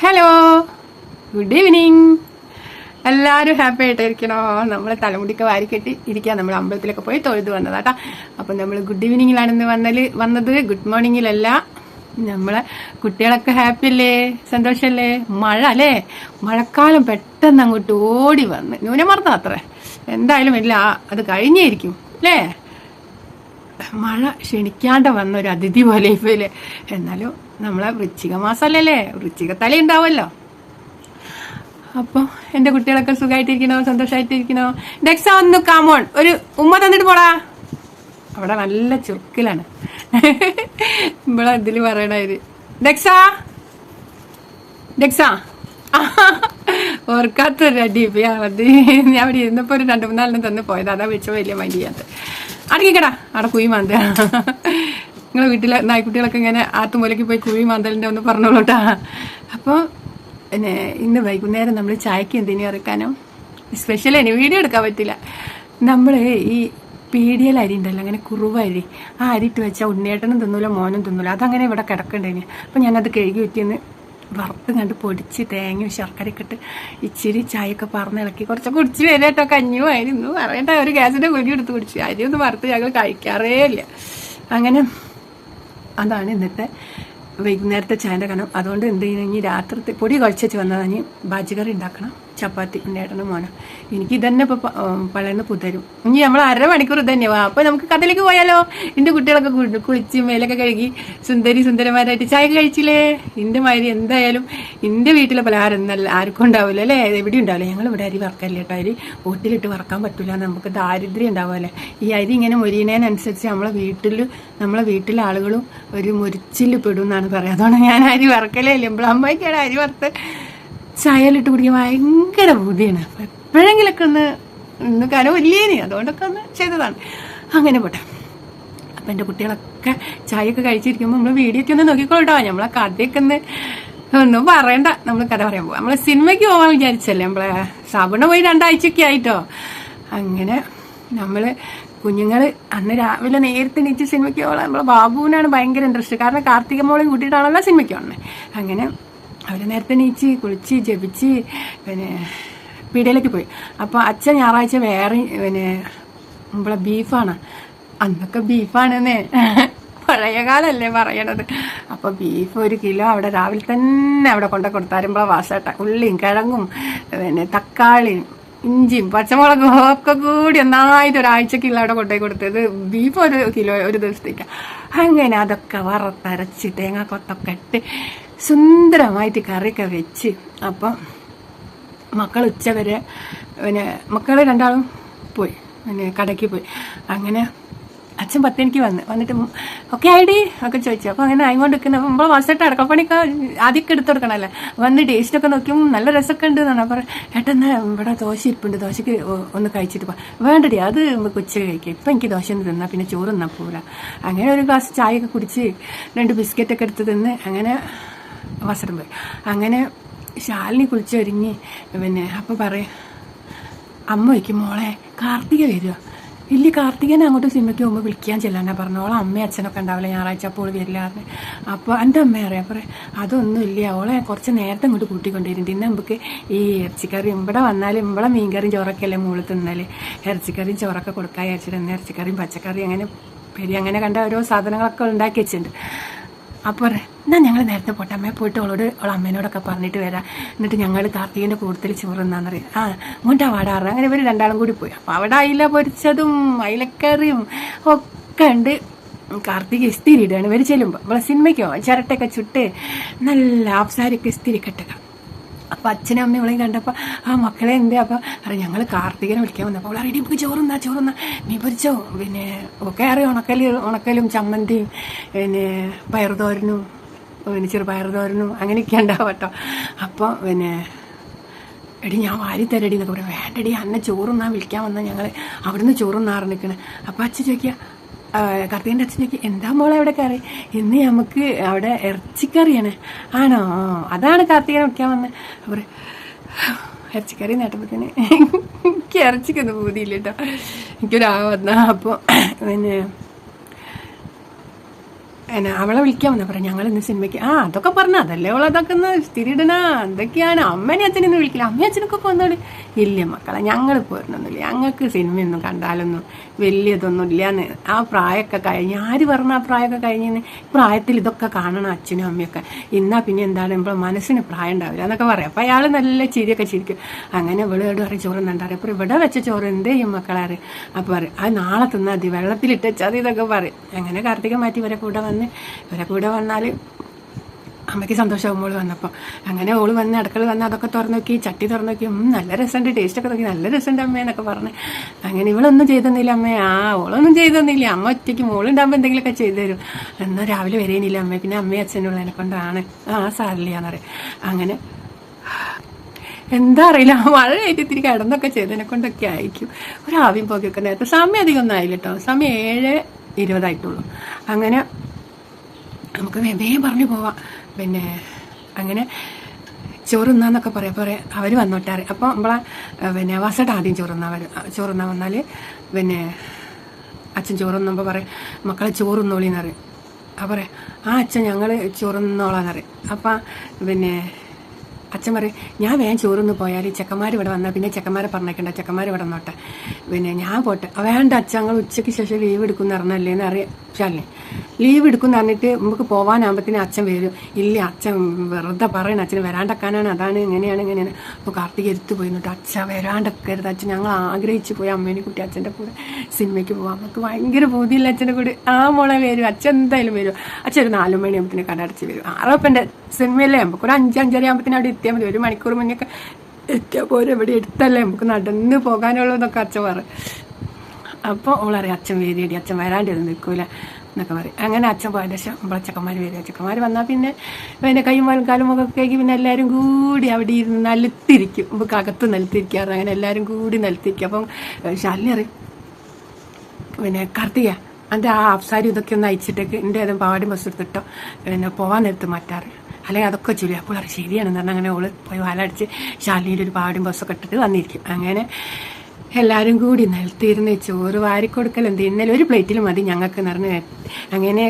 Hello good evening എല്ലാവരും happy ആയിട്ടായിരിക്കണോ നമ്മൾ തലമുടിക്ക് വാരിക്കെട്ടി ഇരിക്കുക നമ്മൾ അമ്പലത്തിലൊക്കെ പോയി തൊഴുത് വന്നതാട്ടാ. അപ്പം നമ്മൾ ഗുഡ് ഈവനിങ്ങിലാണെന്ന് വന്നാൽ വന്നത്. ഗുഡ് മോർണിംഗിലല്ല നമ്മളെ കുട്ടികളൊക്കെ ഹാപ്പി അല്ലേ? സന്തോഷമല്ലേ മഴ അല്ലേ? മഴക്കാലം പെട്ടെന്ന് അങ്ങോട്ട് ഓടി വന്ന്. ന്യൂനമർദ്ദം അത്രേ. എന്തായാലും ഇല്ല അത് കഴിഞ്ഞേയിരിക്കും. അല്ലേ? മഴ ക്ഷണിക്കാണ്ട് വന്ന ഒരു അതിഥി പോലെ ഇപ്പല്ലേ എന്നാലും നമ്മളെ വൃശ്ചിക മാസമല്ലേ തല ഉണ്ടാവുമല്ലോ. അപ്പോൾ എന്റെ കുട്ടികളൊക്കെ സുഖമായിട്ടിരിക്കണോ സന്തോഷമായിട്ടിരിക്കണോ ഡെക്സ ഒന്ന് കാമോൺ ഒരു ഉമ്മ തന്നിട്ട് പോടാ. അവിടെ നല്ല ചുരുക്കിലാണ് ഇവിടെ ഇതിൽ പറയണവര് ഡെക്സ? ഡെക്സ? ഓർക്കാത്തൊരു അടി അത് ഞാൻ അവിടെ ഇരുന്നപ്പോൾ ഒരു രണ്ട് മൂന്നാലെണ്ണം തന്ന് പോയത്. അതാ വിളിച്ച വലിയ മൈൻഡ് ചെയ്യാത്ത അടക്കിക്കടാ അവിടെ കുയി നിങ്ങളെ വീട്ടിലെ നായ്ക്കുട്ടികളൊക്കെ ഇങ്ങനെ ആത്തുമൂലയ്ക്ക് പോയി കുഴി മാന്തലിന്റെ ഒന്ന് പറഞ്ഞോളൂട്ടാ. അപ്പോൾ പിന്നെ ഇന്ന് വൈകുന്നേരം നമ്മൾ ചായക്ക് എന്തിനു ഇറക്കാനോ? സ്പെഷ്യൽ ഇനി വീഡിയോ എടുക്കാൻ പറ്റില്ല. നമ്മൾ ഈ പീടിയൽ അരി ഉണ്ടല്ലോ അങ്ങനെ കുറുവ അരി. ആ അരി ഇട്ട് വെച്ചാൽ ഉണ്ണിയേട്ടനും തിന്നൂല മോനും തിന്നൂല. അതങ്ങനെ ഇവിടെ കിടക്കണ്ടേന്. അപ്പം ഞാനത് കഴുകി വെറ്റിന്ന് വറുത്ത് കണ്ട് പൊടിച്ച് തേങ്ങയും ശർക്കരയൊക്കെ ഇട്ട് ഇച്ചിരി ചായയൊക്കെ പറഞ്ഞിളക്കി കുറച്ച് കുടിച്ച് വരെ കേട്ടോ കഞ്ഞിയും ആയിരുന്നു പറയണ്ട ഒരു ഗ്യാസിന്റെ കുഴി എടുത്ത് കുടിച്ചു. ഒന്ന് വറുത്ത് ഞങ്ങൾ കഴിക്കാറേ ഇല്ല. അങ്ങനെ അതാണ് ഇന്നത്തെ വൈകുന്നേരത്തെ ചായന്റെ കനം അതുകൊണ്ട് എന്ത് ചെയ്യുന്ന രാത്രി പൊടി കുഴച്ചു വന്നതാണ്. ഇനി ബാജിക്കറി ഉണ്ടാക്കണം. ചപ്പാത്തി ഉണ്ണേട്ടനും മോനും. എനിക്ക് ഇതന്നെ ഇപ്പോൾ പളന്ന് പുതരും. ഇനി നമ്മൾ അരമണിക്കൂർ മണിക്കൂർ വാ. അപ്പോൾ നമുക്ക് കഥയിലേക്ക് പോയാലോ? എന്റെ കുട്ടികളൊക്കെ കുളിച്ച് മേലൊക്കെ കഴുകി സുന്ദരി സുന്ദരമാരായിട്ട് ചായ കഴിച്ചില്ലേ? എന്റെ മാതിരി എന്തായാലും എന്റെ വീട്ടിലെ പലഹാരം എന്നല്ല ആർക്കും ഉണ്ടാവില്ല അല്ലേ? എവിടെ ഉണ്ടാവില്ല. ഞങ്ങൾ ഇവിടെ അരി വറക്കല്ലേ കേട്ടോ. അരി ഓട്ടിലിട്ട് വറക്കാൻ പറ്റില്ല നമുക്ക് ദാരിദ്ര്യം ഉണ്ടാവുമല്ലേ? ഈ അരി ഇങ്ങനെ മൊരിയുന്നതിനനുസരിച്ച് നമ്മളെ വീട്ടിൽ നമ്മളെ വീട്ടിലെ ആളുകളും ഒരു മുരിച്ചിൽ പെടും എന്നാണ് പറയുക. അതുകൊണ്ട് ഞാൻ അരി വറക്കലേ ഇല്ല. അമ്മയ്ക്കാണ് അരി വറുത്ത് ചായയിലിട്ട് കുടിക്കാൻ ഭയങ്കര ബുദ്ധിയാണ്. അപ്പം എപ്പോഴെങ്കിലൊക്കെ ഒന്ന് ഇന്ന് കനവില്ലേനി അതുകൊണ്ടൊക്കെ ഒന്ന് ചെയ്തതാണ്. അങ്ങനെ പോട്ടെ. അപ്പം എന്റെ കുട്ടികളൊക്കെ ചായയൊക്കെ കഴിച്ചിരിക്കുമ്പോൾ നമ്മൾ വീഡിയോ ഒക്കെ ഒന്ന് നോക്കിക്കോട്ടോ നമ്മളെ കഥയൊക്കെ ഒന്ന് ഒന്നും പറയണ്ട. നമ്മൾ കഥ പറയാൻ പോവാം. നമ്മൾ സിനിമയ്ക്ക് പോകാൻ വിചാരിച്ചല്ലേ നമ്മളെ സബണ പോയി രണ്ടാഴ്ചയൊക്കെ ആയിട്ടോ. അങ്ങനെ നമ്മൾ കുഞ്ഞുങ്ങൾ അന്ന് രാവിലെ നേരത്തെ നീച്ച് സിനിമയ്ക്ക് പോകാൻ നമ്മളെ ബാബുവിനാണ് ഭയങ്കര ഇൻട്രസ്റ്റ് കാരണം കാർത്തിക മോളെ കൂട്ടിയിട്ടാണല്ലോ സിനിമയ്ക്ക് വന്നത് അങ്ങനെ അവർ നേരത്തെ നീച്ച് കുളിച്ച് ജപിച്ച് പിന്നെ പീടികയിലേക്ക് പോയി. അപ്പോൾ അച്ഛൻ ഞായറാഴ്ച വേറെ പിന്നെ നമ്മളെ ബീഫാണ്. അന്നൊക്കെ ബീഫാണെന്നേ. പഴയ കാലല്ലേ പറയണത്. അപ്പോൾ ബീഫ് ഒരു കിലോ അവിടെ രാവിലെ തന്നെ അവിടെ കൊണ്ട കൊടുത്താരുമ്പോൾ വാസട്ട. ഉള്ളിയും കിഴങ്ങും പിന്നെ തക്കാളിയും ഇഞ്ചിയും പച്ചമുളകും ഒക്കെ കൂടി ഒന്നായിട്ട് ഒരാഴ്ചക്കുള്ള അവിടെ കൊണ്ടുപോയി കൊടുത്തത്. ബീഫ് ഒരു കിലോ ഒരു ദിവസത്തേക്ക്. അങ്ങനെ അതൊക്കെ വറുത്തരച്ച് തേങ്ങ കൊത്തൊക്കെ ഇട്ട് സുന്ദരമായിട്ട് കറിയൊക്കെ വെച്ച് അപ്പം മക്കൾ ഉച്ച വരെ പിന്നെ മക്കൾ രണ്ടാളും പോയി. പിന്നെ കടയ്ക്ക് പോയി. അങ്ങനെ അച്ഛൻ പത്തനിക്ക് വന്ന്. വന്നിട്ട് ഒക്കെ ആയിടി ഒക്കെ ചോദിച്ചു. അപ്പോൾ അങ്ങനെ ആയിക്കൊണ്ട് നിൽക്കുന്ന അപ്പോൾ നമ്മൾ വസിട്ട് അടക്കപ്പണിയൊക്കെ ആദ്യമൊക്കെ എടുത്തു കൊടുക്കണമല്ലേ വന്ന് ടേസ്റ്റൊക്കെ നോക്കിയും നല്ല രസമൊക്കെ ഉണ്ട് എന്നാണ്. അപ്പം ഏട്ടെന്ന് ഇവിടെ ദോശ ഇരിപ്പുണ്ട്. ദോശയ്ക്ക് ഒന്ന് കഴിച്ചിട്ട് പോ. വേണ്ടടി അത് നമുക്ക് ഉച്ച കഴിക്കാം. ഇപ്പം എനിക്ക് ദോശ ഒന്ന് തിന്നാം. പിന്നെ ചോറ് തിന്നാൽ പോരാ. അങ്ങനെ ഒരു ഗ്ലാസ് ചായയൊക്കെ കുടിച്ച് രണ്ട് ബിസ്ക്കറ്റൊക്കെ എടുത്ത് തിന്ന്. അങ്ങനെ വസരം പോയി അങ്ങനെ ശാലിനി കുളിച്ചൊരുങ്ങി. പിന്നെ അപ്പോൾ പറയും അമ്മ വയ്ക്കും മോളെ കാർത്തിക വരുമോ ഇല്ല കാർത്തികനെ അങ്ങോട്ട് സിനിമയ്ക്ക് പോകുമ്പോൾ വിളിക്കാൻ ചെല്ലാനാ പറഞ്ഞു. ഓളെ അമ്മയും അച്ഛനൊക്കെ ഉണ്ടാവില്ല ഞായറാഴ്ച അപ്പോൾ വരില്ല പറഞ്ഞു. അപ്പോൾ എന്റെ അമ്മ അറിയാം പറയും അതൊന്നും ഇല്ല ഓളെ കുറച്ച് നേരത്തെ ഇങ്ങോട്ട് കൂട്ടിക്കൊണ്ടിരുന്നു ഇന്ന് നമുക്ക് ഈ ഇറച്ചിക്കറിയും ഇവിടെ വന്നാലും ഇവിടെ മീൻകറിയും ചോറൊക്കെ അല്ലേ മുകളിൽ തിന്നാൽ ഇറച്ചിക്കറിയും ചോറൊക്കെ കൊടുക്കാൻ വിചാരിച്ചിട്ട് ഇറച്ചിക്കറിയും പച്ചക്കറിയും അങ്ങനെ പെരി അങ്ങനെ കണ്ട ഓരോ സാധനങ്ങളൊക്കെ ഉണ്ടാക്കി വെച്ചിട്ടുണ്ട്. അപ്പോൾ എന്നാ ഞങ്ങൾ നേരത്തെ പോട്ടെ. അമ്മയെ പോയിട്ട് അവളോട് അവൾ അമ്മേനോടൊക്കെ പറഞ്ഞിട്ട് വരാം. എന്നിട്ട് ഞങ്ങൾ കാർത്തികന്റെ കൂടുതൽ ചോറ് അറിയാം ആ മുണ്ടാ വാടാറ്. അങ്ങനെ ഇവർ രണ്ടാളും കൂടി പോയി. അപ്പോൾ അവിടെ അയില പൊരിച്ചതും അയിലക്കറിയും ഒക്കെ ഉണ്ട്. കാർത്തിക ഇസ്തിരി ഇടുകയാണ്. ഇവർ ചെല്ലുമ്പോൾ നമ്മളെ സിനിമയ്ക്കോ ചിരട്ടയൊക്കെ ചുട്ട് നല്ല ആപ്സാരൊക്കെ ഇസ്തിരി കെട്ടുക. അപ്പം അച്ഛനും അമ്മയും ഇവളെയും കണ്ടപ്പോൾ ആ മക്കളെ എന്തേ? അപ്പം അറിയാം ഞങ്ങൾ കാർത്തികനെ വിളിക്കാൻ വന്നപ്പോൾ അവൾ അറിയാം നമുക്ക് ചോറുന്നാ ചോറുന്നാ. നീ പൊരിച്ചോ പിന്നെ ഒക്കെ അറിയാം ഉണക്കൽ ഉണക്കലും ചമ്മന്തിയും പിന്നെ പയറുതോരനും പിന്നെ ചെറുപയർ തോരനും അങ്ങനെയൊക്കെ ഉണ്ടാവും കേട്ടോ. അപ്പോൾ പിന്നെ എടി ഞാൻ വാരി തരടി എന്നൊക്കെ പറയാം. വേണ്ടടി അന്നെ ചോറുന്നാൻ വിളിക്കാൻ വന്നാൽ ഞങ്ങൾ അവിടുന്ന് ചോറുന്നാറ് നിൽക്കണേ അപ്പം അച്ഛൻ ചോദിക്കുക കർത്തീന്റെ അച്ഛൻ ചോദിക്കുക എന്താ മോളെ അവിടെ കറി ഇന്ന് നമുക്ക് അവിടെ ഇറച്ചിക്കറിയാണ് ആണോ. അതാണ് കാർത്തികനെ വയ്ക്കാൻ വന്നത് അവർ ഇറച്ചിക്കറി നേട്ടപ്പത്തിന് എനിക്ക് ഇറച്ചിക്കൊന്നും പൂതിയില്ല കേട്ടോ എനിക്കൊരാ വന്ന. അപ്പോൾ പിന്നെ എന്നാ അവളെ വിളിക്കാൻ വന്നാ പറയാം ഞങ്ങൾ ഇന്ന് സിനിമയ്ക്ക് ആ അതൊക്കെ പറഞ്ഞ അതല്ലേ അവൾ അതൊക്കെ ഒന്ന് സ്ഥിരിടണ എന്തൊക്കെയാണ്? അമ്മേനെ അച്ഛനൊന്നും വിളിക്കില്ല. അമ്മയും അച്ഛനൊക്കെ പോകുന്നോട് ഇല്ല മക്കളെ. ഞങ്ങൾ പോരുന്നൊന്നുമില്ല. ഞങ്ങൾക്ക് സിനിമയൊന്നും കണ്ടാലൊന്നും വലിയതൊന്നും ഇല്ലാന്ന് ആ പ്രായമൊക്കെ കഴിഞ്ഞ് ആര് പറഞ്ഞ ആ പ്രായമൊക്കെ കഴിഞ്ഞെന്ന്? പ്രായത്തിൽ ഇതൊക്കെ കാണണം അച്ഛനും അമ്മയൊക്കെ. ഇന്നാ പിന്നെ എന്താണ്? നമ്മളെ മനസ്സിന് പ്രായം ഉണ്ടാവില്ല എന്നൊക്കെ പറയാം. അപ്പം അയാൾ നല്ല ചിരിയൊക്കെ ചിരിക്കും. അങ്ങനെ ഇവിടെ പറയും ചോറ് എന്താ? അപ്പോൾ ഇവിടെ വെച്ച ചോറ് എന്ത് ചെയ്യും മക്കളാറ് അപ്പോൾ പറയും അത് നാളെ തിന്നാൽ മതി. വെള്ളത്തിലിട്ട് വെച്ചാൽ ഇതൊക്കെ പറയും. അങ്ങനെ കാർത്തിക മാറ്റി ഇവരെ കൂടെ വന്ന് ഇവരെ കൂടെ വന്നാൽ അമ്മയ്ക്ക് സന്തോഷമാകും മോൾ വന്നപ്പോൾ അങ്ങനെ ഓൾ വന്ന് അടുക്കള വന്ന് അതൊക്കെ തുറന്നു നോക്കി ചട്ടി തുറന്നു നോക്കി നല്ല രസമുണ്ട് ടേസ്റ്റ് ഒക്കെ നോക്കി നല്ല രസമുണ്ട് അമ്മ എന്നൊക്കെ പറഞ്ഞ്. അങ്ങനെ ഇവളൊന്നും ചെയ്തെന്നില്ല അമ്മ. ആ ഓളൊന്നും ചെയ്തെന്നില്ല. അമ്മ ഒറ്റയ്ക്ക് മോളുണ്ടാകുമ്പോൾ എന്തെങ്കിലുമൊക്കെ ചെയ്തു തരും. എന്നാൽ രാവിലെ വരേനില്ല അമ്മ. പിന്നെ അമ്മയും അച്ഛനുള്ളതിനെ കൊണ്ടാണ് ആ സാരില്ലാന്ന് പറയും. അങ്ങനെ എന്താ അറിയില്ല. മഴ ആയിട്ട് ഇത്തിരി കിടന്നൊക്കെ ചെയ്തതിനെ കൊണ്ടൊക്കെ ആയിരിക്കും. ഒരു ആവിയും പോകിയൊക്കെ നേരത്തെ. സമയം അധികം ഒന്നും ആയില്ല കേട്ടോ സമയം ഏഴ് ഇരുപതായിട്ടുള്ളൂ. അങ്ങനെ നമുക്ക് വേഗം പറഞ്ഞു പോവാം. പിന്നെ അങ്ങനെ ചോറുന്നാന്നൊക്കെ പറയാം പറയാം അവർ വന്നോട്ടാറ്. അപ്പോൾ നമ്മളെ പിന്നെ വസട്ട് ആദ്യം ചോറുന്നാ വരും ചോറുന്നാ വന്നാൽ പിന്നെ അച്ഛൻ ചോറുന്നുമ്പോൾ പറയും മക്കളെ ചോറുന്നോളിന്നറിയും അപ്പം പറയാം. ആ അച്ഛൻ ഞങ്ങൾ ചോറുന്നോളാന്നറിയും അപ്പം പിന്നെ അച്ഛൻ പറയും ഞാൻ വേഗം ചോറൊന്ന് പോയാൽ ചെക്കന്മാർ ഇവിടെ വന്നാൽ പിന്നെ ചെക്കന്മാരെ പറഞ്ഞേക്കണ്ട ചെക്കന്മാർ ഇവിടെ നോട്ടെ പിന്നെ ഞാൻ പോട്ടെ. "ആ, വേണ്ട അച്ഛങ്ങൾ ഉച്ചയ്ക്ക് ശേഷം ലീവ് എടുക്കുന്ന പറഞ്ഞല്ലേ? എന്ന് അറിയാം ലീവ് എടുക്കുന്ന പറഞ്ഞിട്ട് നമുക്ക് പോകാനാകുമ്പത്തിന് അച്ഛൻ വരും. ഇല്ല അച്ഛൻ വെറുതെ പറയണം അച്ഛന് വരാണ്ടക്കാനാണ് അതാണ് ഇങ്ങനെയാണ് ഇങ്ങനെയാണ്. അപ്പോൾ കാർത്തിക എടുത്ത് പോയി എന്നിട്ട് അച്ഛൻ വരാണ്ടക്കരുത് അച്ഛൻ ഞങ്ങൾ ആഗ്രഹിച്ചു പോയി അമ്മേനെ കുട്ടി അച്ഛന്റെ കൂടെ സിനിമയ്ക്ക് പോകാം നമുക്ക് ഭയങ്കര ബോധ്യമില്ല അച്ഛന്റെ കൂടെ. ആ മോളെ വരും. അച്ഛൻ എന്തായാലും വരും. അച്ഛൻ ഒരു നാലു മണിയാകുമ്പത്തിന് കടടച്ച് വരും. ആറപ്പന്റെ സിനിമയല്ലേ? നമുക്ക് ഒരു അഞ്ച് അഞ്ചര ആകുമ്പത്തിന് അവിടെ എത്തിയാൽ മതി. ഒരു മണിക്കൂർ മുന്നൊക്കെ എത്തിയാൽ പോലും ഇവിടെ എടുത്തല്ലേ. നമുക്ക് നടന്ന് പോകാനുള്ളതൊക്കെ അച്ഛൻ പറയും. അപ്പോൾ ഓളറിയാം അച്ഛൻ വേദിയടി അച്ഛൻ വരാണ്ടിരുന്ന് നിൽക്കൂല എന്നൊക്കെ പറയും. അങ്ങനെ അച്ഛൻ പോയതിന് ശേഷം നമ്മളെ ചെക്കന്മാർ വരിക ചെക്കന്മാർ വന്നാൽ പിന്നെ പിന്നെ കൈയും കാലും ഒക്കെ കേൾക്കി പിന്നെ എല്ലാവരും കൂടി അവിടെ ഇരുന്ന് നിലത്തിരിക്കും. നമുക്ക് അകത്ത് നിലത്തിരിക്കാറ് അങ്ങനെ എല്ലാവരും കൂടി നിലത്തിരിക്കും. അപ്പം ശല്യറി പിന്നെ കാർത്തിക എന്റെ ആ അഫ്സാരി ഇതൊക്കെ ഒന്ന് അയച്ചിട്ടേക്ക്. എന്റെ ഏതും പാവാടി ബസ് എടുത്തിട്ടോ പിന്നെ പോവാൻ നേരത്ത് മാറ്റാറ്. അല്ലെങ്കിൽ അതൊക്കെ ചൊല്ലി അപ്പോൾ അത് ശരിയാണെന്ന് പറഞ്ഞാൽ അങ്ങനെ ഓൾ പോയി വാലടിച്ച് ശാലിനിയിൽ ഒരു പാടും ബസ്സൊക്കെ ഇട്ടിട്ട് വന്നിരിക്കും. അങ്ങനെ എല്ലാവരും കൂടി നിലത്തിരുന്ന് ചോറ് വാരിക്കൊടുക്കലെന്ത് ഇന്നലെ ഒരു പ്ലേറ്റിൽ മതി ഞങ്ങൾക്ക് നിറഞ്ഞ് അങ്ങനെ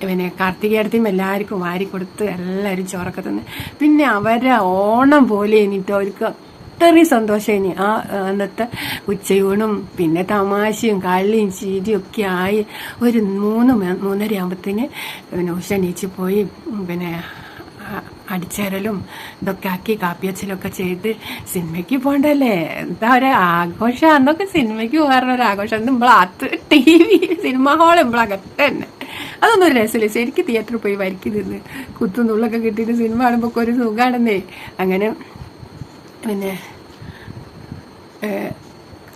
പിന്നെ കാർത്തികേടത്തെയും എല്ലാവർക്കും വാരിക്കൊടുത്ത് എല്ലാവരും ചോറൊക്കെ തന്ന്. പിന്നെ അവരെ ഓണം പോലെ എന്നിട്ട് അവർക്ക് അത്രയും സന്തോഷമായി ആ അന്നത്തെ ഉച്ചയൂണും പിന്നെ തമാശയും കളിയും ചീരിയും ഒക്കെ ആയി ഒരു മൂന്ന് മൂന്നര ആകുമ്പത്തിന് പിന്നെ ഉഷ എണീച്ച് പോയി പിന്നെ അടിച്ചേരലും ഇതൊക്കെ ആക്കി കാപ്പിയച്ചിലൊക്കെ ചെയ്ത് സിനിമയ്ക്ക് പോകണ്ടല്ലേ എന്താ ഒരു ആഘോഷം? അന്നൊക്കെ സിനിമയ്ക്ക് പോകാറുള്ള ഒരു ആഘോഷം. അന്ന് ടി വി സിനിമ ഹാൾ നമ്മളകത്ത് തന്നെ. അതൊന്നും ഒരു രസമില്ല. ശരിക്കും തിയേറ്ററിൽ പോയി വരിക്കി കുത്തുനുള്ളൊക്കെ കിട്ടിയിട്ട് സിനിമ കാണുമ്പോൾ ഒരു സുഖമാണെന്നേ അങ്ങനെ പിന്നെ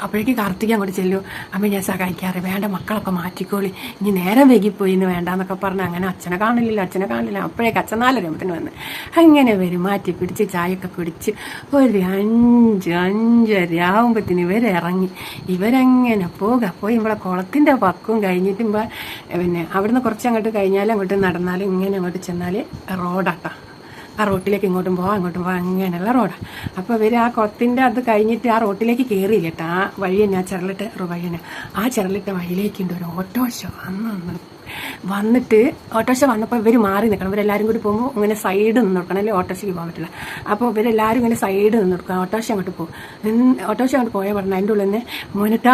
അപ്പോഴേക്ക് കാർത്തിക്കാൻ അങ്ങോട്ട് ചെല്ലു. അമ്മ ഞാൻ സഹായിക്കാറ് വേണ്ട മക്കളൊക്കെ മാറ്റിക്കോളി. ഇനി നേരം വൈകിപ്പോയി എന്ന് വേണ്ടാന്നൊക്കെ പറഞ്ഞ് അങ്ങനെ അച്ഛനെ കാണില്ല അച്ഛനെ കാണില്ല അപ്പോഴേക്ക് അച്ഛൻ നാലരമ്പത്തിന് വന്ന്. അങ്ങനെ വരും. മാറ്റി പിടിച്ച് ചായയൊക്കെ കുടിച്ച് ഒരു അഞ്ച് അഞ്ചര ആകുമ്പത്തിന് ഇവരിറങ്ങി. ഇവരങ്ങനെ പോക. പോയി ഇവിടെ കുളത്തിന്റെ പക്കവും കഴിഞ്ഞിട്ട് പിന്നെ അവിടുന്ന് കുറച്ച് അങ്ങോട്ട് കഴിഞ്ഞാൽ അങ്ങോട്ട് നടന്നാൽ ഇങ്ങനെ അങ്ങോട്ട് ചെന്നാൽ റോഡാട്ടോ. ആ റോട്ടിലേക്ക് ഇങ്ങോട്ടും പോവാം അങ്ങോട്ടും പോവാം അങ്ങനെയുള്ള റോഡാണ് അപ്പോൾ ഇവർ ആ കുളത്തിന്റെ അത് കഴിഞ്ഞിട്ട് ആ റോട്ടിലേക്ക് കയറിയില്ല കേട്ടോ ആ വഴി തന്നെ ആ ചെറലിട്ട വഴി തന്നെ. ആ ചെറലിട്ട വഴിയിലേക്കുണ്ട് ഒരു ഓട്ടോറിക്ഷ വന്ന് അന്ന് വന്നിട്ട് ഓട്ടോറിക്ഷ വന്നപ്പോൾ ഇവർ മാറി നിൽക്കണം ഇവരെല്ലാവരും കൂടി പോകുമ്പോൾ ഇങ്ങനെ സൈഡ് നിന്ന് കൊടുക്കണം അല്ലെങ്കിൽ ഓട്ടോറിക്ഷയ്ക്ക് പോകാൻ പറ്റില്ല. അപ്പോൾ ഇവരെല്ലാവരും ഇങ്ങനെ സൈഡ് നിന്ന് നിൽക്കണം ഓട്ടോറിക്ഷ അങ്ങോട്ട് പോകും. ഓട്ടോറിക്ഷ അങ്ങോട്ട് പോയാൽ പറഞ്ഞു അതിന്റെ ഉള്ളിൽ നിന്ന് മോനിട്ടാ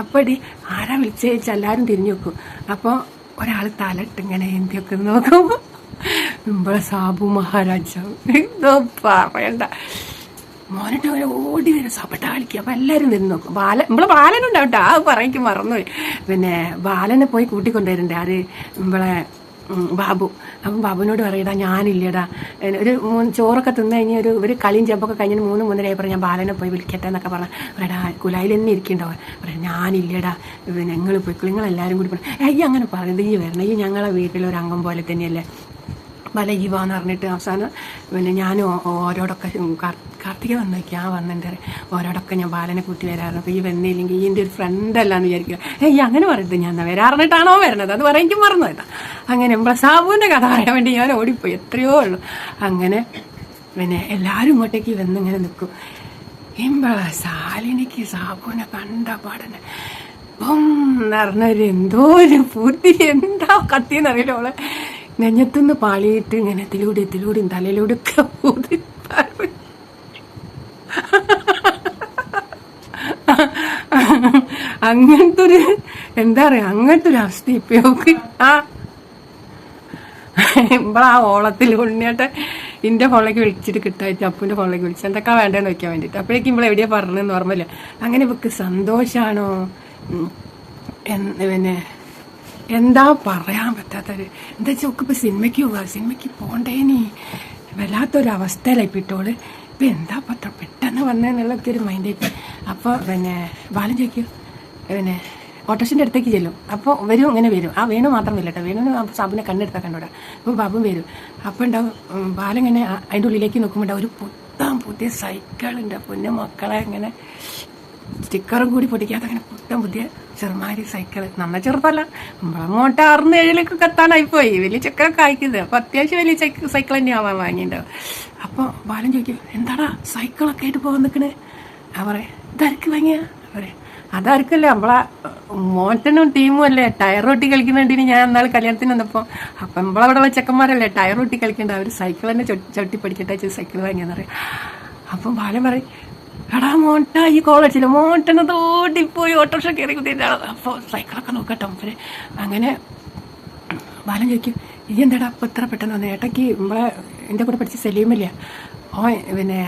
അപ്പോൾ ഇടി ആരാ വിളിച്ചേച്ചാൽ എല്ലാവരും തിരിഞ്ഞു നോക്കും. അപ്പോൾ ഒരാൾ തലയിട്ട് ഇങ്ങനെ എന്തിയൊക്കെ നോക്കുമ്പോൾ നമ്മളെ സാബു മഹാരാജാവ് എന്തോ പറയണ്ട. മോനിട്ട് അവരെ ഓടി വരും. സപട്ട കളിക്കുക അപ്പം എല്ലാവരും നിന്ന് നോക്കും. ബാലൻ നമ്മളെ ബാലനുണ്ടാവും ആ പറയ്ക്ക് മറന്നുപോയി. പിന്നെ ബാലനെ പോയി കൂട്ടിക്കൊണ്ടുവരണ്ടേ ആര്? നമ്മളെ ബാബു. അപ്പം ബാബുവിനോട് പറയടാ ഞാനില്ലടാ. ഒരു മൂന്ന് ചോറൊക്കെ തിന്നു കഴിഞ്ഞ് ഒരു ഒരു കളിയും ചെമ്പൊക്കെ കഴിഞ്ഞിട്ട് മൂന്ന് മൂന്നരയായപ്പോൾ ഞാൻ ബാലനെ പോയി വിളിക്കട്ടെ എന്നൊക്കെ പറഞ്ഞാൽ പറയടാ കുലായിൽ തന്നെ ഇരിക്കണ്ടാവും പറയാം ഞാനില്ലടാ. പിന്നെ ഞങ്ങൾ പോയി നിങ്ങളെല്ലാവരും കൂടി പറഞ്ഞു അയ്യ അങ്ങനെ പറയുന്നത് ഈ വരണം. ഈ ഞങ്ങളെ വീട്ടിലൊരു അംഗം പോലെ തന്നെയല്ലേ. വല ജീവാന്ന് പറഞ്ഞിട്ട് അവസാനം പിന്നെ ഞാൻ ഓരോടൊക്കെ കാർത്തിക വന്നേക്ക്. ആ വന്നിട്ട് ഓരോടൊക്കെ ഞാൻ ബാലനെ കൂട്ടി വരാറുണ്ട്. അപ്പോൾ ഈ വന്നില്ലെങ്കിൽ ഈ എന്റെ ഒരു ഫ്രണ്ട് അല്ലാന്ന് വിചാരിക്കുക. ഏയ് അങ്ങനെ പറയരുത്. ഞാൻ എന്നാ വരാറിഞ്ഞിട്ടാണോ വരണത്? അത് പറയാൻ എനിക്ക് മറന്നു വരാം അങ്ങനെ നമ്മളെ സാബുവിന്റെ കഥ പറയാൻ വേണ്ടി ഞാൻ ഓടിപ്പോയി. എത്രയോ ഉള്ളു. അങ്ങനെ പിന്നെ എല്ലാവരും ഇങ്ങോട്ടേക്ക് വന്നിങ്ങനെ നിൽക്കും. എമ്പള സാലിനിക്ക് സാബുവിനെ കണ്ട പാടനെ ഒന്നറിഞ്ഞൊരു എന്തോ ഒരു പൂർത്തി എന്താ കത്തിയെന്നറിയില്ല അവളെ നെഞ്ഞത്തുനിന്ന് പാളിയിട്ട് ഇങ്ങനെ ഇതിലൂടെ എത്തിലൂടെ തലയിലൂടെ ഒക്കെ. അങ്ങനത്തെ ഒരു എന്താ പറയാ അങ്ങനത്തെ ഒരു അവസ്ഥ ഇപ്പൊ അവക്ക് ആ. ഇമ്പളാ ഓളത്തിൽ ഉണ്ണിയാട്ടെ ഇന്റെ ഫോണിലേക്ക് വിളിച്ചിട്ട് കിട്ടായിട്ട് അപ്പുന്റെ ഫോണിലേക്ക് വിളിച്ചു. എന്തൊക്കെ വേണ്ടതെന്ന് വെക്കാൻ വേണ്ടിട്ട് അപ്പോഴേക്കും ഇവിടെ എവിടെയാ പറഞ്ഞതെന്ന് ഓർമ്മയില്ല. അങ്ങനെ ഇവക്ക് സന്തോഷാണോ? പിന്നെ എന്താ പറയാൻ പറ്റാത്തൊരു എന്താ വെച്ചാൽ ഒക്കെ ഇപ്പോൾ സിനിമയ്ക്ക് പോവുക സിനിമയ്ക്ക് പോണ്ടേനി. വല്ലാത്തൊരവസ്ഥയിലായി ഇട്ടോൾ ഇപ്പം എന്താ പത്ര? പെട്ടെന്ന് വന്നതെന്നുള്ളൊക്കെ ഒരു മൈൻഡായിട്ട് അപ്പോൾ പിന്നെ ബാലൻ ചോദിക്കൂ പിന്നെ ഓട്ടോഷന്റെ അടുത്തേക്ക് ചെല്ലും. അപ്പോൾ വരും ഇങ്ങനെ വരും. ആ വേണു മാത്രം വരില്ല കേട്ടോ. ആ സാബുനെ കണ്ണെടുത്താൽ കണ്ടോടാ. അപ്പോൾ ബാബും വരും. അപ്പോൾ ഉണ്ടാവും ബാലിങ്ങനെ അതിന്റെ ഉള്ളിലേക്ക് നോക്കുമ്പോൾ ഒരു പുത്താൻ പുതിയ സൈക്കിളുണ്ട് പൊന്നു മക്കളെ ഇങ്ങനെ സ്റ്റിക്കറും കൂടി പൊട്ടിക്കാതെ അങ്ങനെ പുത്തൻ പുതിയ ചെറുമാരി സൈക്കിൾ നന്ന ചെറുപ്പമല്ല നമ്മളങ്ങോട്ട് ആറുന്ന ഏഴിലേക്കൊക്കെ പോയി. വലിയ ചെക്കനൊക്കെ അയക്കുന്നത് അപ്പോൾ അത്യാവശ്യം വലിയ സൈക്കിൾ സൈക്കിൾ തന്നെയാവാൻ വാങ്ങിയിട്ടുണ്ടാവും അപ്പോൾ ബാലൻ ചോദിക്കും എന്താടാ സൈക്കിളൊക്കെ ആയിട്ട് പോകാൻ നിൽക്കണേ ആ പറയാം ഇതാർക്ക് വാങ്ങിയ? പറയാം അതാർക്കല്ല. നമ്മളെ മോട്ടനും ടീമും അല്ലേ. ടയർ റൊട്ടി കളിക്കുന്നുണ്ടിന് ഞാൻ എന്നാൽ കല്യാണത്തിന് വന്നപ്പോൾ അപ്പം നമ്മളവിടെ ഉള്ള ചെക്കന്മാരല്ലേ. ടയർ റൊട്ടി കളിക്കണ്ട. അവർ സൈക്കിൾ തന്നെ ചൊട്ടി പഠിക്കട്ടെ സൈക്കിൾ വാങ്ങിയെന്ന് പറയും. അപ്പം ബാലൻ പറയും എടാ മോട്ട ഈ കോളേജിൽ മോട്ടന് തോട്ടിപ്പോയി ഓട്ടോറിക്ഷ കയറി കുത്തിയിട്ടാണ് അപ്പോൾ സൈക്കിളൊക്കെ നോക്കട്ടെ മുമ്പിൽ അങ്ങനെ ബാലൻ ചോദിക്കും ഈ എന്താടാ അപ്പോൾ ഇത്ര പെട്ടെന്ന് വന്നത് ഏട്ടയ്ക്ക് നമ്മളെ എന്റെ കൂടെ പഠിച്ച സലീമില്ല ഓ പിന്നെ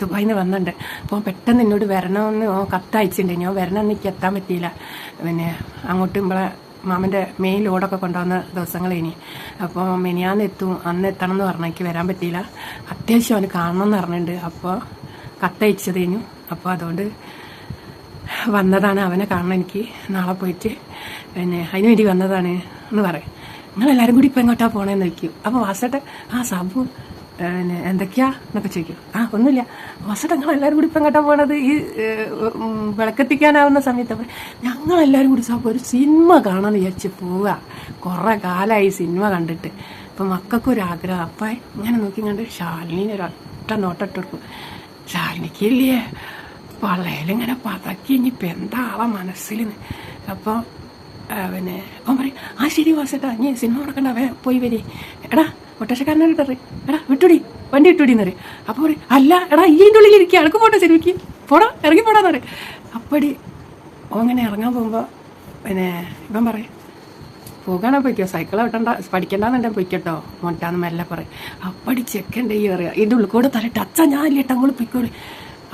ദുബായിൽ നിന്ന് വന്നിട്ടുണ്ട് അപ്പോൾ പെട്ടെന്ന് എന്നോട് വരണമെന്ന് ഓ കത്തയച്ചിട്ടുണ്ട് ഞാൻ വരണമെന്ന് എനിക്ക് എത്താൻ പറ്റിയില്ല. പിന്നെ അങ്ങോട്ട് നമ്മളെ മാമന്റെ മെയിൻ ലോഡൊക്കെ കൊണ്ടുവന്ന ദിവസങ്ങൾ ഇനി. അപ്പോൾ മെനിയാന്ന് എത്തും. അന്ന് എത്തണം എന്ന് പറഞ്ഞാൽ എനിക്ക് വരാൻ പറ്റിയില്ല. അത്യാവശ്യം അവന് കാണണം എന്ന് പറഞ്ഞിട്ടുണ്ട് അപ്പോൾ കത്തയച്ചത് കഴിഞ്ഞു അപ്പോൾ അതുകൊണ്ട് വന്നതാണ് അവനെ കാണണം എനിക്ക്. നാളെ പോയിട്ട് പിന്നെ അതിന് വേണ്ടി വന്നതാണ് എന്ന് പറയും. നിങ്ങളെല്ലാവരും കൂടി ഇപ്പം എങ്ങോട്ടാ പോകണമെന്ന് ചോദിക്കും. അപ്പോൾ വാസട്ടെ ആ സബു പിന്നെ എന്തൊക്കെയാ? എന്നൊക്കെ ചോദിക്കും. ആ ഒന്നുമില്ല. വാസട്ടെ നിങ്ങളെല്ലാവരും കൂടി ഇപ്പം എങ്ങോട്ടാ പോകണത് ഈ വിളക്കെത്തിക്കാനാവുന്ന സമയത്ത് അപ്പോൾ ഞങ്ങളെല്ലാവരും കൂടി സബ് ഒരു സിനിമ കാണാമെന്ന് വിചാരിച്ച് പോവുക കുറേ കാലമായി സിനിമ കണ്ടിട്ട്. അപ്പം മക്കൾക്കൊരാഗ്രഹം. അപ്പം ഇങ്ങനെ നോക്കി കണ്ട് ഷാലിനി ഒരൊറ്റ കൊടുക്കും. ഷാലിനിക്കില്ലേ പള്ളയിലിങ്ങനെ പതക്കി ഇനിയിപ്പോൾ എന്താ ആളെ മനസ്സിൽ അപ്പോൾ പിന്നെ അവൻ പറയും ആ ശരി വാസേട്ടാ നീ സിനിമ നടക്കണ്ട അവൻ പോയി വരി. എടാ ഒട്ടശക്കാരനെ ഇട്ടറി എടാ വിട്ടുടി വണ്ടി വിട്ടുടി എന്ന് പറയും. അപ്പോൾ പറയും അല്ല എടാ ഈന്റെ ഉള്ളിൽ ഇരിക്കുക അടക്ക് പോട്ടെ സിനിമയ്ക്ക്. പോടാ ഇറങ്ങി പോടാന്ന് പറയും. അപ്പടി അങ്ങനെ ഇറങ്ങാൻ പോകുമ്പോൾ പിന്നെ ഇവൻ പറയും പോകാനാ പൊയ്ക്കോ? സൈക്കിൾ വിട്ടണ്ട പഠിക്കണ്ടെന്നുണ്ടെ പൊയ്ക്കട്ടോ. മുട്ടാന്ന് മെല്ലെ പറയും. അപ്പടി ചെക്കന്റെ ഈ അറിയാം ഇതിന്റെ ഉള്ളിൽ കൂടെ തലയിട്ട് അച്ഛ ഞാൻ ഇല്ല അങ്ങോട്ട് പൊയ്ക്കോളി.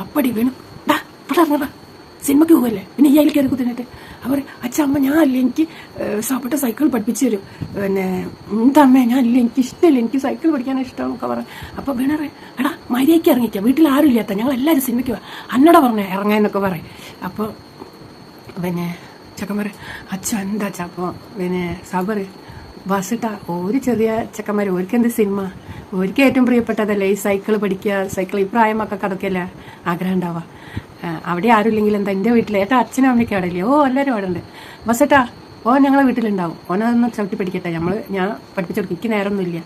അപ്പടി വീണു ഡാ സിനിമയ്ക്ക് പോകല്ലേ പിന്നെ ഈ അതിൽ കയറി കുത്തിനിട്ട് അവർ അച്ഛ അമ്മ ഞാൻ അല്ല എനിക്ക് സാപ്പിട്ട സൈക്കിൾ പഠിപ്പിച്ചു തരും. പിന്നെ എന്തമ്മേ ഞാൻ ഇല്ല എനിക്ക് ഇഷ്ടമില്ല എനിക്ക് സൈക്കിൾ പഠിക്കാൻ ഇഷ്ടം എന്നൊക്കെ പറയും അപ്പോൾ വീണ പറയും എടാ മര്യാദയ്ക്ക് ഇറങ്ങിക്കാം വീട്ടിൽ ആരും ഇല്ലാത്ത ഞങ്ങൾ എല്ലാവരും സിനിമയ്ക്ക് അന്നട പറഞ്ഞേ ഇറങ്ങാന്നൊക്കെ പറയും. അപ്പോൾ പിന്നെ ചെക്കന്മാർ അച്ഛ എന്താ ചപ്പോ പിന്നെ സബറ് ബസ്സിട്ട ഒരു ചെറിയ ചെക്കന്മാർ ഓർക്ക് എന്ത് സിനിമ? ഓർക്ക് ഏറ്റവും പ്രിയപ്പെട്ടതല്ലേ ഈ സൈക്കിൾ പഠിക്കുക സൈക്കിൾ ഈ പ്രായം മക്കൾക്ക് അതൊക്കെയല്ലേ ആഗ്രഹം ഉണ്ടാവുക. അവിടെ ആരും ഇല്ലെങ്കിൽ എന്താ എന്റെ വീട്ടിൽ ഏട്ടാ അച്ഛനും അമ്മയ്ക്ക് അവിടെ ഇല്ലേ? ഓ എല്ലാവരും അവിടെ ഉണ്ട്. ബസ്സിട്ടാ ഓ ഞങ്ങളെ വീട്ടിലുണ്ടാവും. ഓനതൊന്ന് ചവിട്ടി പഠിക്കട്ടെ നമ്മൾ ഞാൻ പഠിപ്പിച്ചു കൊടുക്കും. എനിക്ക് നേരമൊന്നുമില്ല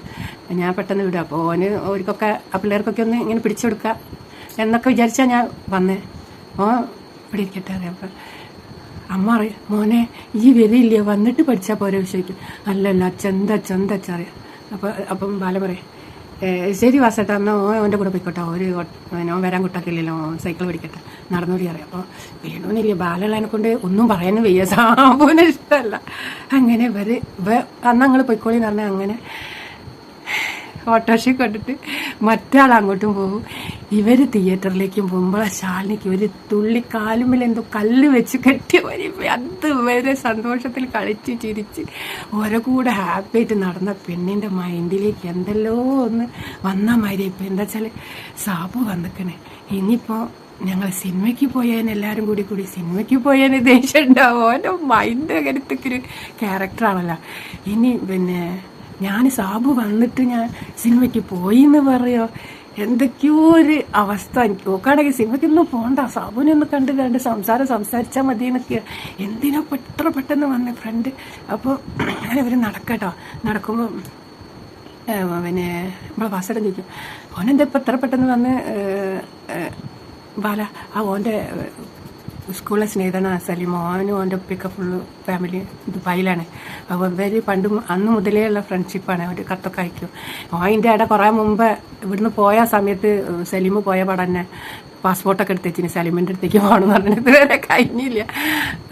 ഞാൻ പെട്ടെന്ന് വിടും. അപ്പോൾ ഓന് ഓർക്കൊക്കെ ആ പിള്ളേർക്കൊക്കെ ഒന്ന് ഇങ്ങനെ പിടിച്ചു കൊടുക്കുക എന്നൊക്കെ വിചാരിച്ചാൽ ഞാൻ വന്നേ. ഓ ഇവിടെ ഇരിക്കട്ടെ അറിയാം. അപ്പം അമ്മ അറിയാം മോനെ ഈ വരിയില്ലേ വന്നിട്ട് പഠിച്ചാൽ പോരെ വിഷയിക്കും അല്ലല്ല അച്ഛന്ത അച്ഛന്ത അച്ഛ അറിയാം അപ്പം അപ്പം ബാല പറയും ശരി വാസേട്ടാ എന്നാൽ ഓ അവന്റെ കൂടെ പോയിക്കോട്ടെ. ഒരു ഓൻ വരാൻ കുട്ടാക്കില്ലല്ലോ സൈക്കിൾ പിടിക്കട്ടെ. നടന്നോടി അറിയാം. അപ്പോൾ വേണമെന്നില്ല ബാലനെ കൊണ്ട് ഒന്നും പറയാനും വയ്യ. സാബുവിന് ഇഷ്ടമല്ല. അങ്ങനെ ഇവർ ഇവ അന്ന് ഞങ്ങൾ പൊയ്ക്കോളി എന്ന് അങ്ങനെ ഓട്ടോറിക്ഷ കണ്ടിട്ട് മറ്റാൾ അങ്ങോട്ടും പോകും ഇവർ തിയേറ്ററിലേക്കും പോകുമ്പോൾ ശാലിനിക്ക് ഒരു തുള്ളി കാലുമ്പിൽ എന്തോ കല്ല് വെച്ച് കെട്ടി വരി. അത് വരെ സന്തോഷത്തിൽ കളിച്ച് ചിരിച്ച് ഓരോ കൂടെ ഹാപ്പി ആയിട്ട് നടന്ന പെണ്ണിന്റെ മൈൻഡിലേക്ക് എന്തെല്ലോ ഒന്ന് വന്ന മാതിരി. ഇപ്പം എന്താ വെച്ചാൽ സാബു വന്നിക്കണേ. ഇനിയിപ്പോൾ ഞങ്ങൾ സിനിമയ്ക്ക് പോയാൽ എല്ലാവരും കൂടി കൂടി സിനിമയ്ക്ക് പോയാൽ ദേഷ്യം ഉണ്ടാവും. ഓന്റെ മൈൻഡ് അങ്ങനത്തെ ഒരു ക്യാരക്ടറാണല്ലോ ഇനി പിന്നെ ഞാൻ സാബു വന്നിട്ട് ഞാൻ സിനിമയ്ക്ക് പോയി എന്ന് പറയോ? എന്തൊക്കെയോ ഒരു അവസ്ഥ. എനിക്ക് നോക്കുകയാണെങ്കിൽ സിനിമയ്ക്കൊന്നും പോണ്ട. സാബുനെ ഒന്ന് കണ്ട് കണ്ട് സംസാരം സംസാരിച്ചാൽ മതി എന്നൊക്കെ എന്തിനാ പെട്ടെന്ന് പെട്ടെന്ന് വന്ന ഫ്രണ്ട് അപ്പോൾ അങ്ങനെ ഇവർ നടക്കട്ടോ. നടക്കുമ്പോൾ പിന്നെ നമ്മളെ വാസടം ചോദിക്കും ഓനെന്താ ഇപ്പം എത്ര പെട്ടെന്ന് വന്ന് ബാല ആ ഓന്റെ സ്കൂളിലെ സ്നേഹിതനാണ് സലീം. അവനും അവന്റെ ഉപ്പയൊക്കെ ഫുള്ള് ഫാമിലി ദുബായിലാണ്. അപ്പോൾ ഇവർ പണ്ട് അന്ന് മുതലേ ഉള്ള ഫ്രണ്ട്ഷിപ്പാണ് അവർ കത്തൊക്കെ അയക്കും. അതിന്റെ ഇട കുറേ മുമ്പ് ഇവിടുന്ന് പോയ സമയത്ത് സലീം പോയ പാടെ തന്നെ പാസ്പോർട്ടൊക്കെ എടുത്തേച്ചിന് സലീമിന്റെ അടുത്തേക്ക് പോകണമെന്ന് പറഞ്ഞിട്ട് ഇതുവരെ കഴിഞ്ഞില്ല.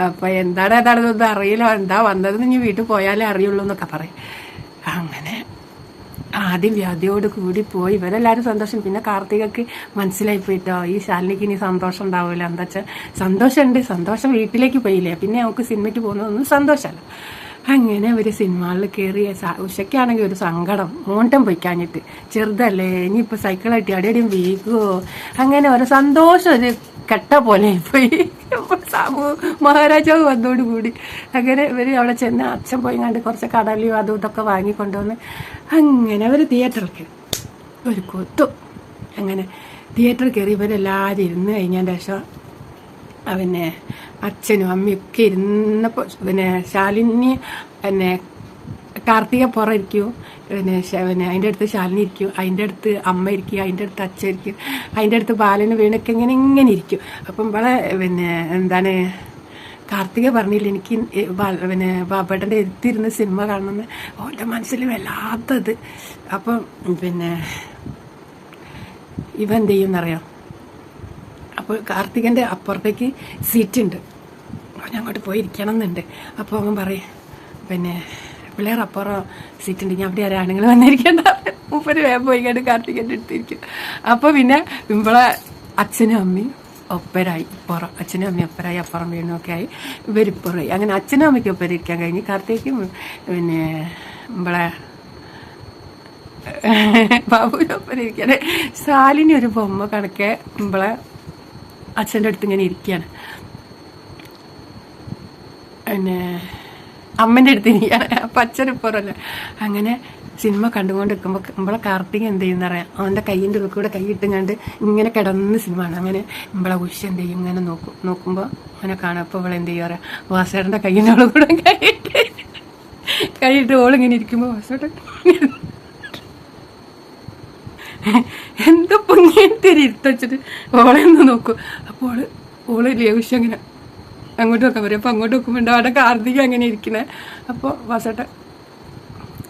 അപ്പോൾ എന്താണ് ഏതാണെന്നൊന്നും അറിയില്ല. എന്താ വന്നതെന്ന് ഇനി വീട്ടിൽ പോയാലേ അറിയുള്ളൂ എന്നൊക്കെ പറയും. ആദ്യം വ്യാധിയോട് കൂടി പോയി. ഇവരെല്ലാവരും സന്തോഷം. പിന്നെ കാർത്തികക്ക് മനസ്സിലായി പോയിട്ടോ ഈ ശാലിനിക്ക് ഇനി സന്തോഷം ഉണ്ടാവില്ല എന്താ വെച്ചാൽ സന്തോഷമുണ്ട്. സന്തോഷം വീട്ടിലേക്ക് പോയില്ലേ? പിന്നെ നമുക്ക് സിനിമയ്ക്ക് പോകുന്നതൊന്നും സന്തോഷമല്ല. അങ്ങനെ ഒരു സിനിമകളിൽ കയറി ഉഷയ്ക്കാണെങ്കിൽ ഒരു സങ്കടം മോണ്ടം പൊയ്ക്കാഞ്ഞിട്ട്. ചെറുതല്ലേ ഇനിയിപ്പോൾ സൈക്കിളായിട്ട് അടിയടിയും വീക്കുമോ അങ്ങനെ ഒരു സന്തോഷം ഒരു കെട്ട പോലെ പോയി. സാമു മഹാരാജാവ് വന്നോടുകൂടി അങ്ങനെ ഇവർ അവിടെ ചെന്ന് അച്ഛൻ പോയി കണ്ട് കുറച്ച് കടലിയും അതും ഇതൊക്കെ വാങ്ങിക്കൊണ്ടുവന്ന് അങ്ങനെ അവർ തിയേറ്ററിൽ ഒരു കൊത്തു. അങ്ങനെ തിയേറ്ററിൽ കയറി ഇവരെല്ലാവരും ഇരുന്ന് കഴിഞ്ഞതിന്റെ ശേഷം പിന്നെ അച്ഛനും അമ്മയും ഒക്കെ ഇരുന്നപ്പോൾ പിന്നെ ശാലിനി പിന്നെ കാർത്തിക പുറം ഇരിക്കും പിന്നെ പിന്നെ അതിന്റെ അടുത്ത് ശാലിനി ഇരിക്കും. അതിന്റെ അടുത്ത് അമ്മ ഇരിക്കും. അതിന്റെ അടുത്ത് അച്ഛൻ ഇരിക്കും. അതിന്റെ അടുത്ത് ബാലന് വീണൊക്കെ ഇങ്ങനെ ഇങ്ങനെ ഇരിക്കും. അപ്പം ഇവിടെ പിന്നെ എന്താണ് കാർത്തിക പറഞ്ഞില്ല എനിക്ക് പിന്നെ ബാബേട്ടന്റെ എത്തിയിരുന്ന സിനിമ കാണണമെന്ന്. ഓന്റെ മനസ്സിൽ വല്ലാത്തത്. അപ്പം പിന്നെ ഇവ എന്ത് ചെയ്യുമെന്നറിയാം? അപ്പോൾ കാർത്തികന്റെ അപ്പുറത്തേക്ക് സീറ്റുണ്ട്. അവൻ അങ്ങോട്ട് പോയിരിക്കണം എന്നുണ്ട് അപ്പോൾ അവൻ പറയും പിന്നെ പിള്ളേർ അപ്പുറം സീറ്റ് ഉണ്ട്. ഞാൻ അവിടെ ആരാണെങ്കിൽ വന്നിരിക്കേണ്ട. മുപ്പത് വേഗം പോയി കണ്ട് കാർത്തികന്റെ എടുത്തിരിക്കും. അപ്പോൾ പിന്നെ ഇവളെ അച്ഛനും അമ്മയും ഒപ്പരായി. ഇപ്പുറം അച്ഛനും അമ്മയും ഒപ്പരായി. അപ്പുറം വീണൊക്കെ ആയി. ഇവരിപ്പുറമായി അങ്ങനെ അച്ഛനും അമ്മയ്ക്ക് ഒപ്പരം ഇരിക്കാൻ കഴിഞ്ഞ്. കാർത്തേക്കും പിന്നെ ഇവളെ ബാബുവിനൊപ്പം ഇരിക്കണേ സാലിനി ഒരു ബൊമ്മ കണക്കെ ഇമ്പളെ അച്ഛന്റെ അടുത്ത് ഇങ്ങനെ ഇരിക്കുകയാണ് പിന്നെ അമ്മന്റെ അടുത്ത് ഇരിക്കുകയാണ് അപ്പം അങ്ങനെ സിനിമ കണ്ടുകൊണ്ട് നിൽക്കുമ്പോൾ നമ്മളെ കാർത്തിക് എന്ത് ചെയ്യുന്ന അറിയാം? അവന്റെ കയ്യിന്റെ ഉള്ളിൽ കൈയിട്ടും കണ്ട് ഇങ്ങനെ കിടന്ന് സിനിമ ആണ് അങ്ങനെ നമ്മളെ ഉഷ എന്ത് ചെയ്യും? ഇങ്ങനെ നോക്കും നോക്കുമ്പോൾ അങ്ങനെ കാണാം അപ്പോൾ അവൾ എന്ത് ചെയ്യും അറിയാം? വാസേട്ടന്റെ കയ്യിന്റെ ഉള്ളിൽ കൂടെ കൈയിട്ട് കൈയിട്ട് ഓളിങ്ങനെ ഇരിക്കുമ്പോൾ വാസേട്ടൻ എന്താ പൊങ്ങിയിട്ട് ഇരുത്തച്ചിട്ട് ഓളെ ഒന്ന് നോക്കും. അപ്പോൾ ഓൾ ഓൾ ഉഷ അങ്ങനെ അങ്ങോട്ട് വെക്കാൻ പറയും. അപ്പോൾ അങ്ങോട്ട് നോക്കുമ്പോൾ അവിടെ കാർത്തിക അങ്ങനെ ഇരിക്കണേ. അപ്പോൾ വാസട്ടെ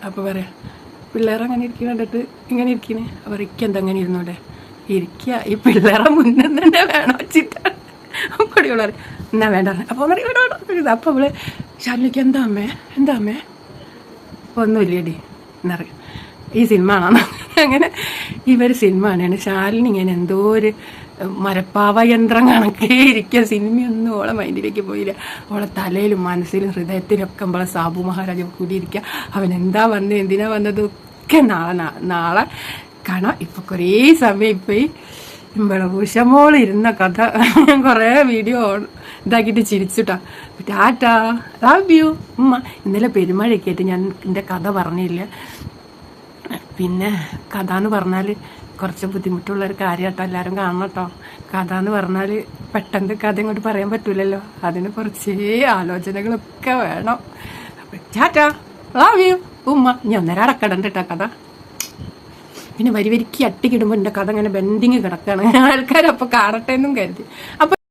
അപ്പോൾ പറയാം പിള്ളേർ അങ്ങനെ ഇരിക്കണ കണ്ടിട്ട് ഇങ്ങനെ ഇരിക്കണേ. അവർ ഇക്കെന്താ അങ്ങനെ ഇരുന്നോടെ ഇരിക്കുക ഈ പിള്ളേരെ മുന്നിൽ തന്നെ വേണം വെച്ചിട്ടാണ് എന്നാ വേണ്ട അപ്പോൾ പറയും അപ്പോൾ അവൾ ശാലിനിക്ക് എന്താ അമ്മേ? എന്താ അമ്മേ? ഒന്നുമില്ലേടി എന്നറിയാം ഈ സിനിമ ആണോ അങ്ങനെ ഇവർ സിനിമ ആണ് ശാലിനി ഇങ്ങനെ എന്തോ ഒരു മരപ്പാവ യന്ത്രം കണക്കേ ഇരിക്കുക സിനിമയൊന്നും ഓളെ മൈൻഡിലേക്ക് പോയില്ല. ഓളെ തലയിലും മനസ്സിലും ഹൃദയത്തിലും ഒക്കെ നമ്മളെ സാബു മഹാരാജ കൂടിയിരിക്കുക അവൻ എന്താ വന്നത് എന്തിനാ വന്നത് ഒക്കെ നാളെ നാളെ കാണാം. ഇപ്പൊ കുറേ സമയം ഇപ്പൊ ഈ ഇരുന്ന കഥ ഞാൻ കുറേ വീഡിയോ ഇതാക്കിയിട്ട് ചിരിച്ചുട്ടാ. ടാറ്റാ ലവ് യു ഉമ്മ. ഇന്നലെ പെരുമഴയൊക്കെ ഞാൻ എന്റെ കഥ പറഞ്ഞില്ല. പിന്നെ കഥ എന്ന് പറഞ്ഞാൽ കുറച്ച് ബുദ്ധിമുട്ടുള്ള ഒരു കാര്യം കേട്ടോ എല്ലാവരും കാണണം കേട്ടോ കഥ എന്ന് പറഞ്ഞാൽ പെട്ടെന്ന് കഥ ഇങ്ങോട്ട് പറയാൻ പറ്റൂലല്ലോ. അതിന് കുറച്ചേ ആലോചനകളൊക്കെ വേണം. ചാറ്റാ ലവ് യു ഉമ്മ ഞാൻ ഒന്നര അടക്കടണ്ട് കേട്ടോ കഥ. പിന്നെ വരി വരിക്ക് അട്ടിക്കിടുമ്പോൾ എന്റെ കഥ ഇങ്ങനെ ബെൻഡിങ് കിടക്കുകയാണ് ആൾക്കാരപ്പോൾ കാണട്ടെ എന്നും കരുതി. അപ്പോൾ